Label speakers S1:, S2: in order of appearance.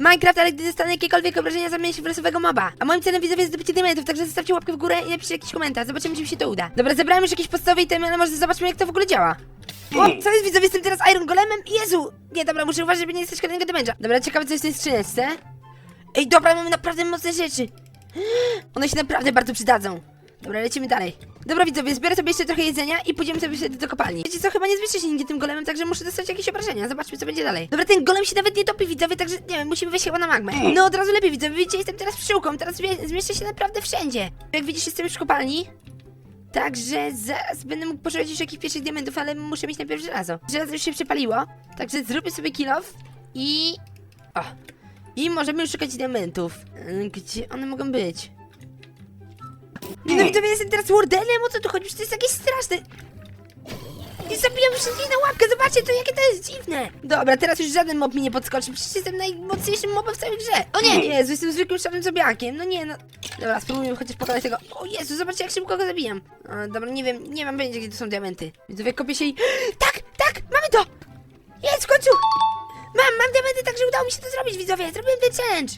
S1: Minecraft, ale gdy dostanę jakiekolwiek obrażenia, zamienię się w losowego moba. A moim celem widzowie jest zdobycie diamentów, także zostawcie łapkę w górę i napiszcie jakiś komentarz. Zobaczymy, czy mi się to uda. Dobra, zebrałem już jakieś podstawowe itemy, ale może zobaczmy, jak to w ogóle działa. O, co jest widzowie, jestem teraz Iron Golemem? Jezu! Nie, dobra, muszę uważać, żeby nie dostać kolejnego damage'a. Dobra, ciekawe, co jest w tej skrzyneczce. Ej, dobra, mamy naprawdę mocne rzeczy. One się naprawdę bardzo przydadzą. Dobra, lecimy dalej. Dobra widzowie, zbiorę sobie jeszcze trochę jedzenia i pójdziemy sobie wtedy do kopalni. Wiecie co, chyba nie zmieszczę się nigdzie tym golemem, także muszę dostać jakieś obrażenia. Zobaczmy, co będzie dalej. Dobra, ten golem się nawet nie topi, widzowie, także nie wiem, musimy wejść chyba na magmę. No od razu lepiej, widzowie, widzicie, jestem teraz pszczółką, teraz zmie- zmieszczę się naprawdę wszędzie. Jak widzisz, jestem już w kopalni. Także zaraz będę mógł poszukać już jakichś pierwszych diamentów, ale muszę mieć najpierw żelazo. Żelazo już się przepaliło, także zróbmy sobie kill off i... O! I możemy już szukać diamentów. Gdzie one mogą być? Nie no widzowie, jestem teraz wardenem, o co tu chodzi? Przecież to jest jakieś straszne. I zabijam wszystkich na łapkę, zobaczcie to, jakie to jest dziwne. Dobra, teraz już żaden mob mi nie podskoczy, przecież jestem najmocniejszym mobem w całej grze. O nie, Jezu, jestem zwykłym szarym zobiakiem, no nie, no. Dobra, spróbujmy chociaż pokonać tego. O Jezu, zobaczcie jak szybko go zabijam. O, dobra, nie wiem, nie mam pojęcia, gdzie to są diamenty. Widzowie, kopię się i... Tak, tak, mamy to! Jest, w końcu! Mam, mam diamenty, także udało mi się to zrobić, widzowie, zrobiłem ten challenge.